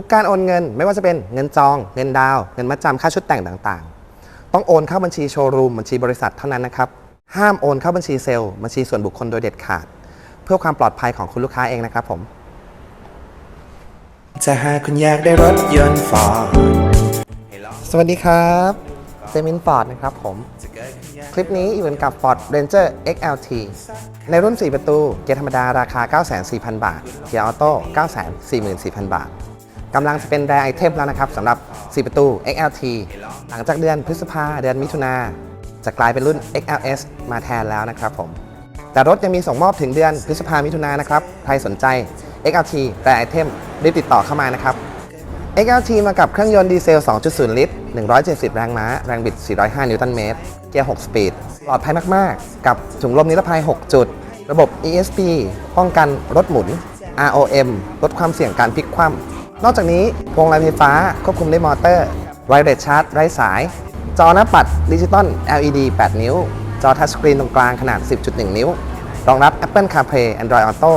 ทุกการโอนเงินไม่ว่าจะเป็นเงินจอง เงินดาวน์เงินมัดจำค่าชุดแต่งต่างๆ ต้องโอนเข้าบัญชีโชว์รูมบัญชีบริษัทเท่านั้นนะครับ ห้ามโอนเข้าบัญชีเซลล์บัญชีส่วนบุคคลโดยเด็ดขาด เพื่อความปลอดภัยของคุณลูกค้าเองนะครับผม จะหากคุณอยากได้รถยนต์ฟอร์ดสวัสดีครับเจมินฟอร์ดนะครับผม คลิปนี้อยู่กันกับ Ford Ranger XLT ในรุ่น 4 ประตู เกียร์ธรรมดาราคา 940,000บาท เกียร์ออโต้ 944,000 บาท กำลังจะเป็นแรไอเทมแล้วนะครับสำหรับ 4 ประตู XLT หลังจากเดือนพฤษภาเดือนมิถุนาจะกลายเป็นรุ่น XLS มาแทนแล้วนะครับผม แต่รถยังมีส่งมอบถึงเดือนพฤษภามิถุนานนะครับ ใครสนใจ XLT แต่ไอเทมรีบติดต่อเข้ามานะครับ XLT มากับเครื่องยนต์ดีเซล 2.0 ลิตร 170 แรงม้า แรงบิด 405 นิวตันเมตร เกียร์ 6 สปีด ปลอดภัยมาก ๆ กับถุงลมนิรภัย 6 จุด ระบบ ESP ป้องกันรถหมุน ROM ลดความเสี่ยงการพลิกคว่ำ นอกจากนี้พวงมาลัยไฟฟ้าควบคุมด้วยมอเตอร์ไวเลสชาร์จไร้สาย จอหน้าปัดดิจิตอล LED 8 นิ้ว จอทัชสกรีนตรงกลางขนาด 10.1 นิ้ว รองรับ Apple CarPlay Android Auto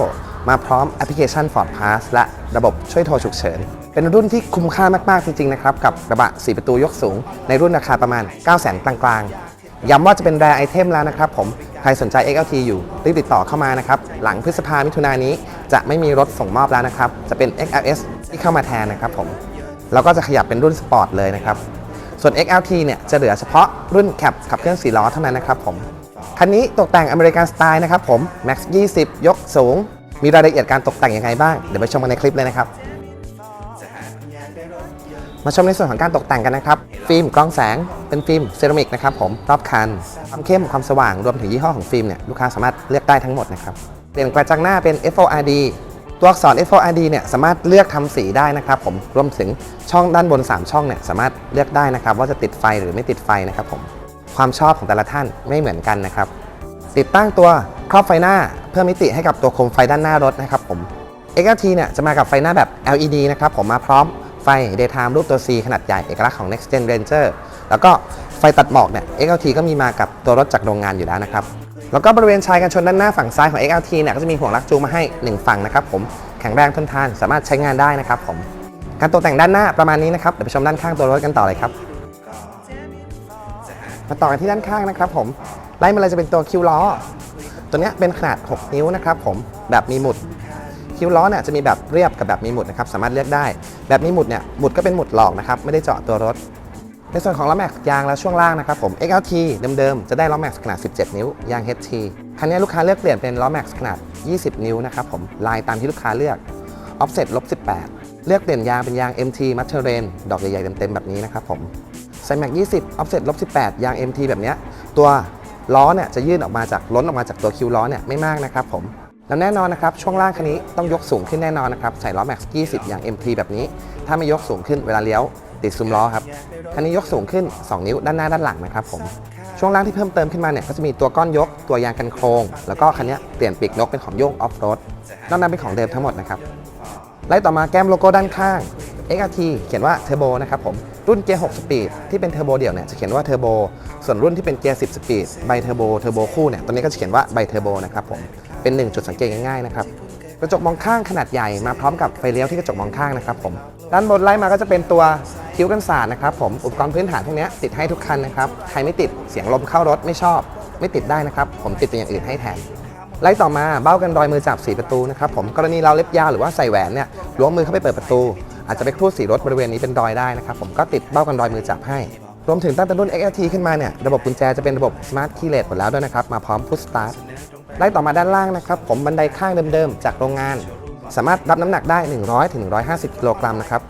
มาพร้อมแอปพลิเคชัน Ford Pass และระบบช่วยโทรฉุกเฉิน เป็นรุ่นที่คุ้มค่ามาก ๆ จริง ๆ นะครับ กับกระบะ 4 ประตูยกสูง ในรุ่นราคาประมาณ 9 0 0 0 0กลางๆ ย้ำว่าจะเป็นแรไอเทมแล้วนะครับผม ใครสนใจ XLT อยู่รีบติดต่อเข้ามานะครับ หลังพฤษภามิถุนายนนี้ จะไม่มีรถส่งมอบแล้วนะครับ จะเป็น XLS ที่เข้ามาแทนนะครับผมแล้วก็จะขยับเป็นรุ่นสปอร์ตเลยนะครับ ส่วน XLT เนี่ยจะเหลือเฉพาะรุ่นแคปขับเคลื่อน4ล้อเท่านั้นนะครับผมคันนี้ตกแต่งอเมริกันสไตล์นะครับผม Max 20 ยกสูง มีรายละเอียดการตกแต่งยังไงบ้าง เดี๋ยวไปชมกันในคลิปเลยนะครับ มาชมในส่วนของการตกแต่งกันนะครับ ฟิล์มกล้องแสงเป็นฟิล์มเซรามิกนะครับผมรอบคัน ความเข้มความสว่างรวมถึงยี่ห้อของฟิล์มเนี่ยลูกค้าสามารถเลือกได้ทั้งหมดนะครับ เปลี่ยนกระจังหน้าเป็น FORD ตัวอักษร FORD เนี่ยสามารถเลือกทำสีได้นะครับผมรวมถึงช่องด้านบน 3 ช่องเนี่ยสามารถเลือกได้นะครับ ว่าจะติดไฟหรือไม่ติดไฟนะครับผมความชอบของแต่ละท่านไม่เหมือนกันนะครับ ติดตั้งตัวครอบไฟหน้าเพิ่มมิติให้กับตัวโคมไฟด้านหน้ารถนะครับผม XLT เนี่ยจะมากับไฟหน้าแบบ LED นะครับผมมาพร้อมไฟ Daytime รูปตัว C ขนาดใหญ่เอกลักษณ์ของ Next Gen Ranger แล้วก็ไฟตัดหมอกเนี่ย XLT ก็มีมากับตัวรถจากโรงงานอยู่แล้วนะครับ แล้วก็บริเวณชายกันชนด้านหน้าฝั่งซ้ายของ XLT เนี่ยก็จะมีห่วงลักจูงมาให้ 1 ฝั่งนะครับผมแข็งแรงทนทานสามารถใช้งานได้นะครับผมการตกแต่งด้านหน้าประมาณนี้นะครับเดี๋ยวไปชมด้านข้างตัวรถกันต่อเลยครับมาต่อกันที่ด้านข้างนะครับผมไล่มาเลยจะเป็นตัวคิวล้อตัวเนี้ยเป็นขนาด 6 นิ้วนะครับผมแบบมีหมุด คิวล้อเนี่ยจะมีแบบเรียบกับแบบมีหมุดนะครับสามารถเลือกได้ แบบมีหมุดเนี่ยหมุดก็เป็นหมุดหลอกนะครับไม่ได้เจาะตัวรถ ในส่วนของล้อแม็กซ์ยางและช่วงล่างนะครับผม XLT เดิมๆ จะได้ล้อแม็กซ์ขนาด 17 นิ้ว ยาง HT คันนี้ลูกค้าเลือกเปลี่ยนเป็นล้อแม็กซ์ขนาด 20 นิ้วนะครับผม ลายตามที่ลูกค้าเลือก offset ลบ18 เลือกเปลี่ยนยางเป็นยาง MT m a t e r a n ดอกใหญ่ๆเต็มๆ แบบนี้นะครับผมใส่แม็ก20 offset ลบ18 ยาง MT แบบนี้ตัวล้อเนี่ยจะยื่นออกมาจากล้นออกมาจากตัวคิวล้อเนี่ยไม่มากนะครับผมแล้วแน่นอนนะครับช่วงล่างคันนี้ต้องยกสูงขึ้นแน่นอนนะครับใส่ล้อ Max 20 อย่าง MT แบบนี้ ถ้าไม่ยกสูงขึ้นเวลาเลี้ยว ติดซุ้มล้อครับคันนี้ยกสูงขึ้น 2 นิ้วด้านหน้าด้านหลังนะครับผมช่วงล่างที่เพิ่มเติมขึ้นมาเนี่ยก็จะมีตัวก้อนยก ตัวยางกันโครงแล้วก็คันนี้เปลี่ยนปีกนกเป็นของโยกออฟโรดนอกนั้นเป็นของเดิมทั้งหมดนะครับไล่ต่อมาแก้มโลโก้ด้านข้าง XRT เขียนว่าเทอร์โบนะครับผมรุ่นเกียร์6สปีดที่เป็นเทอร์โบเดี่ยวเนี่ยจะเขียนว่าเทอร์โบส่วนรุ่นที่เป็นเกียร์10สปีดไบเทอร์โบเทอร์โบคู่เนี่ยตัวนี้ก็จะเขียนว่าไบเทอร์โบนะครับผมเป็นหนึ่งจุดสังเกตง่ายๆนะครับกระจกมองข้างขนาดใหญ่มาพร้อมกับไฟเลี้ยวที่กระจกมองข้างนะครับผมด้านบนไล่มาก็จะเป็นตัว คิ้วกันศาสตร์นะครับผมอุปกรณ์พื้นฐานพวกเนี้ยติดให้ทุกคันนะครับใครไม่ติดเสียงลมเข้ารถไม่ชอบ ไม่ติดได้นะครับ ผมติดเป็นอย่างอื่นให้แทนไล่ต่อมาเบ้ากันรอยมือจับสีประตูนะครับผมกรณีเราเล็บยาวหรือว่าใส่แหวนเนี่ยล้วงมือเข้าไปเปิดประตู อาจจะไปครูดสีรถบริเวณนี้เป็นรอยได้นะครับผมก็ติดเบ้ากันรอยมือจับให้ รวมถึงตั้งแต่รุ่น XLT ขึ้นมาเนี่ยระบบกุญแจจะเป็นระบบ Smart Keyless หมดแล้วด้วยนะครับมาพร้อม Push Start ไล่ต่อมาด้านล่างนะครับผมบันไดข้างเดิมๆจากโรงงาน สามารถรับน้ำหนักได้ 100ถึง150กิโลกรัมนะครับ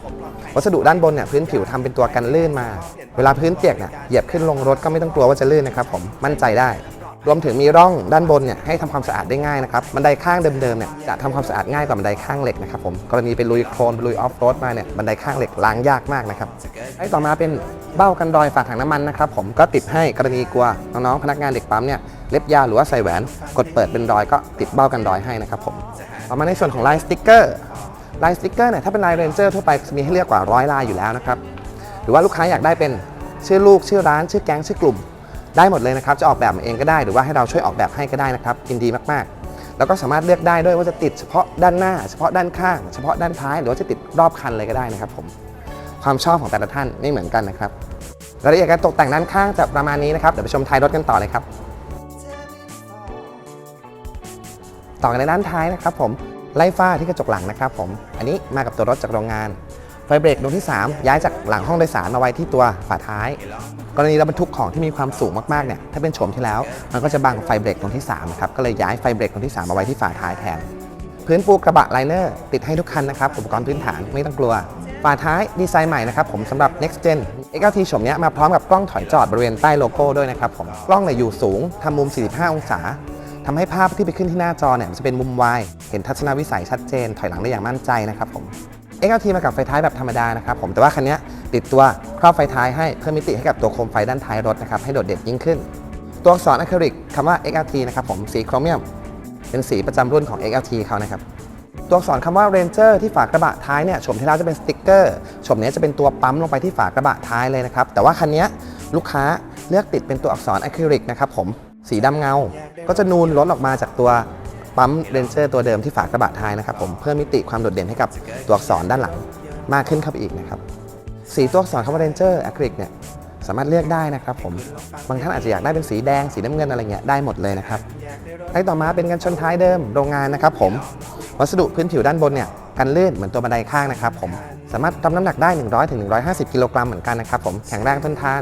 วัสดุด้านบนเนี่ยพื้นผิวทำเป็นตัวกันลื่นมา เวลาพื้นเปียกเนี่ยเหยียบขึ้นลงรถก็ไม่ต้องกลัวว่าจะลื่นนะครับผมมั่นใจได้ รวมถึงมีร่องด้านบนเนี่ยให้ทำความสะอาดได้ง่ายนะครับบันไดข้างเดิมๆเนี่ยจะทำความสะอาดง่ายกว่าบันไดข้างเหล็กนะครับผมกรณีไปลุยโคลนไปลุยออฟโรดมาเนี่ยบันไดข้างเหล็กล้างยากมากนะครับไอ้ต่อมาเป็นเบ้ากันรอยฝาถังน้ำมันนะครับผมก็ติดให้กรณีกลัวน้องๆพนักงานเด็กปั๊มเนี่ยเล็บยาวหรือว่าใส่แหวน กดเปิดเป็นรอยก็ติดเบ้ากันรอยให้นะครับผมต่อมาในส่วนของลายสติ๊กเกอร์ ลายสติ๊กเกอร์เนี่ยถ้าเป็นลายเรนเจอร์ทั่วไปมีให้เลือกกว่าร้อยลายอยู่แล้วนะครับหรือว่าลูกค้าอยากได้เป็นชื่อลูกชื่อร้านชื่อแก๊งชื่อกลุ่ม ได้หมดเลยนะครับจะออกแบบเองก็ได้หรือว่าให้เราช่วยออกแบบให้ก็ได้นะครับยินดีมากๆ แล้วก็สามารถเลือกได้ด้วยว่าจะติดเฉพาะด้านหน้า เฉพาะด้านข้าง เฉพาะด้านท้าย หรือว่าจะติดรอบคันเลยก็ได้นะครับผมความชอบของแต่ละท่านไม่เหมือนกันนะครับรายละเอียดการตกแต่งด้านข้างจะประมาณนี้นะครับเดี๋ยวไปชมท้ายรถกันต่อเลยครับต่อกันในด้านท้ายนะครับผม ไล่ฝ้าที่กระจกหลังนะครับผม อันนี้มากับตัวรถจากโรงงาน ไฟเบรกดวงที่ 3 ย้ายจากหลังห้องโดยสารมาไว้ที่ตัวฝาท้าย กรณีเราบรรทุกของที่มีความสูงมากๆเนี่ย ถ้าเป็นโฉมที่แล้ว มันก็จะบังไฟเบรกดวงที่3ครับ ก็เลยย้ายไฟเบรกดวงที่ 3 มาไว้ที่ฝาท้ายแทน พื้นปูกระบะไลเนอร์ติดให้ทุกคันนะครับ อุปกรณ์พื้นฐานไม่ต้องกลัว ฝาท้ายดีไซน์ใหม่นะครับผมสำหรับ next gen XLT โฉมนี้มาพร้อมกับกล้องถอยจอดบริเวณใต้โลโก้ด้วยนะครับผม กล้องเนี่ยอยู่สูงทำมุม 45 องศา ทำให้ภาพที่ไปขึ้นที่หน้าจอเนี่ยจะเป็นมุมวายเห็นทัศนวิสัยชัดเจน ถอยหลังได้อย่างมั่นใจนะครับผม XLT มากับไฟท้ายแบบธรรมดานะครับผมแต่ว่าคันนี้ติดตัวครอบไฟท้ายให้เพิ่มมิติให้กับตัวโคมไฟด้านท้ายรถนะครับให้โดดเด่นยิ่งขึ้น ตัวอักษรอะคริลิกคำว่า XLT นะครับผมสีโครเมียม เป็นสีประจำรุ่นของ XLT เขานะครับตัวอักษรคำว่า Ranger ที่ฝากระบะท้ายเนี่ยโฉมที่แล้วจะเป็นสติ๊กเกอร์โฉมนี้จะเป็นตัวปั๊มลงไปที่ฝากระบะท้ายเลยนะครับแต่ว่าคันนี้ลูกค้าเลือกติดเป็นตัวอักษรอะคริลิกนะครับผม สีดำเงา ก็จะนูนล้นออกมาจากตัวปั๊ม Ranger ตัวเดิมที่ฝากระบะท้ายนะครับผมเพิ่มมิติความโดดเด่นให้กับตัวอักษรด้านหลังมากขึ้นเข้าไปอีกนะครับสีตัวอักษรคำว่า Ranger อะคริลิกเนี่ยสามารถเลือกได้นะครับผมบางท่านอาจจะอยากได้เป็นสีแดงสีน้ำเงินอะไรเงี้ยได้หมดเลยนะครับไล่ต่อมาเป็นกันชนท้ายเดิมโรงงานนะครับผมวัสดุพื้นผิวด้านบนเนี่ยกันลื่นเหมือนตัวบันไดข้างนะครับผมสามารถรับน้ำหนักได้ 100ถึง150 กิโลกรัมเหมือนกันนะครับผมแข็งแรงทนทาน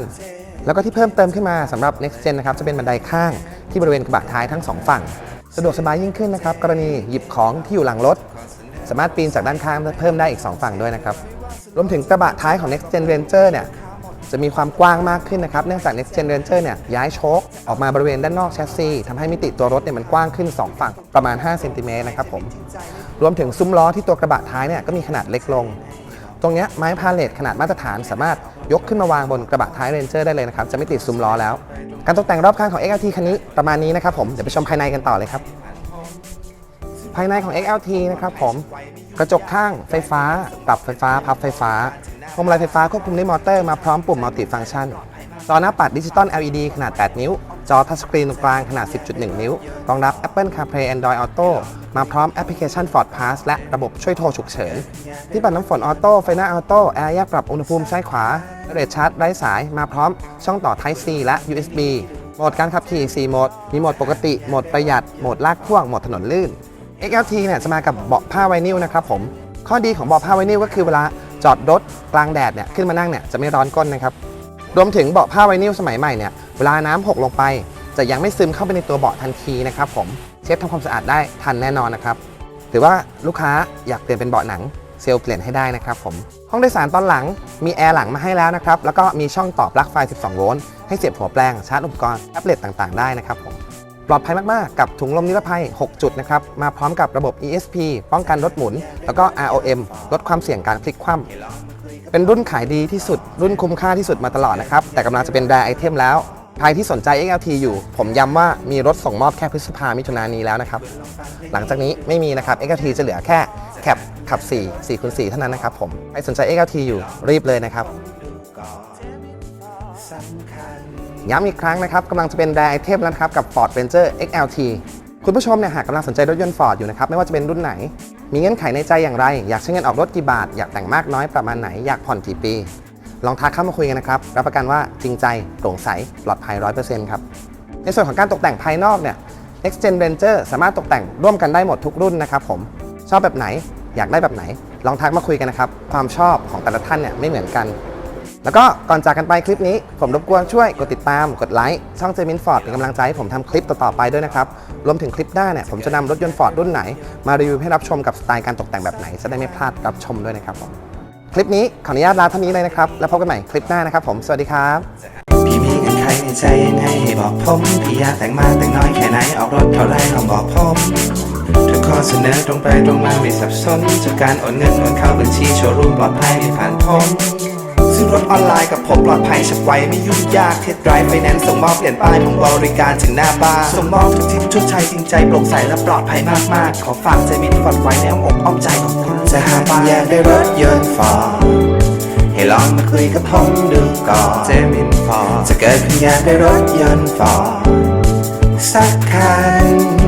แล้วก็ที่เพิ่มเติมขึ้นมาสำหรับ next gen นะครับจะเป็นบันไดข้างที่บริเวณกระบะท้ายทั้งสองฝั่ง สะดวกสบายยิ่งขึ้นนะครับ กรณีหยิบของที่อยู่หลังรถ สามารถปีนจากด้านข้างเพิ่มได้อีก 2 ฝั่งด้วยนะครับ รวมถึงกระบะท้ายของ next gen ranger เนี่ยจะมีความกว้างมากขึ้นนะครับ เนื่องจาก Next Gen Ranger เนี่ยย้ายโชคออกมาบริเวณด้านนอกแชสซีทำให้มิติตัวรถเนี่ยมันกว้างขึ้น 2 ฝั่งประมาณ5เซนติเมตรนะครับผม รวมถึงซุ้มล้อที่ตัวกระบะท้ายเนี่ยก็มีขนาดเล็กลง ตรงนี้ไม้พาเลทขนาดมาตรฐานสามารถ ยกขึ้นมาวางบนกระบะท้าย Ranger ได้เลยนะครับ จะไม่ติดซุ้มล้อแล้ว การตกแต่งรอบข้างของ XLT คันนี้ประมาณนี้นะครับผม เดี๋ยวไปชมภายในกันต่อเลยครับ ภายในของ XLT นะครับผม กระจกข้างไฟฟ้า ปรับไฟฟ้า พับไฟฟ้าพวงมาลัยไฟฟ้าควบคุมด้วยมอเตอร์มาพร้อมปุ่มมัลติฟังก์ชันจอหน้าปัดดิจิตอล LED ขนาด 8 นิ้ว จอทัชสกรีนตรงกลางขนาด 10.1 นิ้ว รองรับ Apple CarPlay Android Auto มาพร้อมแอปพลิเคชัน Ford Pass และระบบช่วยโทรฉุกเฉิน ที่ปัดน้ำฝนออโต้ ไฟหน้าออโต้ แอร์แยกปรับอุณหภูมิซ้ายขวา เรทชาร์จไร้สายมาพร้อมช่องต่อ Type C และ USB โหมดการขับขี่ 4 โหมด มีโหมดปกติ โหมดประหยัด โหมดลากพ่วง โหมดถนนลื่น XLT เนี่ยจะมากับเบาะผ้าไวนิลนะครับผม ข้อดีของเบาะผ้าไวนิลก็คือเวลาจอดรถกลางแดดเนี่ยขึ้นมานั่งเนี่ยจะไม่ร้อนก้นนะครับ รวมถึงเบาะผ้าไวนิลสมัยใหม่เนี่ยเวลาน้ำหกลงไป จะยังไม่ซึมเข้าไปในตัวเบาะทันทีนะครับผม เช็ดทำความสะอาดได้ทันแน่นอนนะครับหรือว่าลูกค้าอยากเปลี่ยนเป็นเบาะหนัง เซลล์เปลี่ยนให้ได้นะครับผม ห้องโดยสารตอนหลังมีแอร์หลังมาให้แล้วนะครับ แล้วก็มีช่องต่อปลั๊กไฟ 12 โวลต์ให้เสียบหัวแปลงชาร์จอุปกรณ์แท็บเล็ตต่างๆ ได้นะครับผมปลอดภัยมาก ๆ กับถุงลมนิรภัย 6 จุดนะครับ มาพร้อมกับระบบ ESP ป้องกันรถหมุน แล้วก็ ROM ลดความเสี่ยงการพลิกคว่ำเป็นรุ่นขายดีที่สุด รุ่นคุ้มค่าที่สุดมาตลอดนะครับ แต่กำลังจะเป็นแรไอเทมแล้ว ใครที่สนใจ XLT อยู่ ผมย้ำว่ามีรถส่งมอบแค่พฤษภามิถุนายนนี้แล้วนะครับ หลังจากนี้ไม่มีนะครับ XLT จะเหลือแค่ แคปขับ 4 4คูณ4เท่านั้นนะครับผมใครสนใจ XLT อยู่รีบเลยนะครับย้ำอีกครั้งนะครับกำลังจะเป็นแรไอเทมแล้วครับกับ Ford Ranger XLT คุณผู้ชมเนี่ยหากกำลังสนใจรถยนต์ Ford อยู่นะครับไม่ว่าจะเป็นรุ่นไหน มีเงื่อนไขในใจอย่างไร อยากใช้เงินออกรถกี่บาท อยากแต่งมากน้อยประมาณไหนอยากผ่อนกี่ปี ลองทักเข้ามาคุยกันนะครับรับประกันว่าจริงใจโปร่งใสปลอดภัย100%ครับในส่วนของการตกแต่งภายนอกเนี่ย Next Gen Ranger สามารถตกแต่งร่วมกันได้หมดทุกรุ่นนะครับผมชอบแบบไหน อยากได้แบบไหน ลองทักมาคุยกันนะครับ ความชอบของแต่ละท่านเนี่ยไม่เหมือนกัน แล้วก็ก่อนจากกันไปคลิปนี้ ผมรบกวนช่วยกดติดตามกดไลค์ช่องเจมินฟอร์ดเป็นกำลังใจให้ผมทำคลิปต่อๆไปด้วยนะครับ รวมถึงคลิปหน้าเนี่ยผมจะนำรถยนต์ฟอร์ดรุ่นไหน มารีวิวให้รับชมกับสไตล์การตกแต่งแบบไหนจะได้ไม่พลาดรับชมด้วยนะครับผมคลิปนี้ขออนุญาตลาเท่านี้เลยนะครับ แล้วพบกันใหม่คลิปหน้านะครับผม สวัสดีครับ พี่มีเงินใครในใจยังไงให้บอกผม พี่อยากแต่งมากแต่งน้อยแค่ไหน ออกรถเท่าไรลองบอกผม ทุกข้อเสนอตรงไปตรงมาไม่สับสนจากการโอนเงินโอนเข้าบัญชีโชว์รูมปลอดภัยไม่ผ่านผมซื้อรถออนไลน์กับผมปลอดภัยฉับไวไม่ยุ่งยากเทสไดรฟ์ไฟแนนซ์ส่งมอบเปลี่ยนป้ายผมบริการถึงหน้าบ้านส่งมอบทุกทิศทุกชัยจริงใจโปร่งใสและปลอดภัยมากๆ ขอฝากใจมิตรฝันไว้ในอ้อมอกอ้อมใจของคุณจะหาบ้านอยากได้รถยนต์ฟอร์ให้ลองมาคุยกับผมดูก่อนเจมินฟอร์จะเกิดคุณอยากได้รถยนต์ฟอร์สักคัน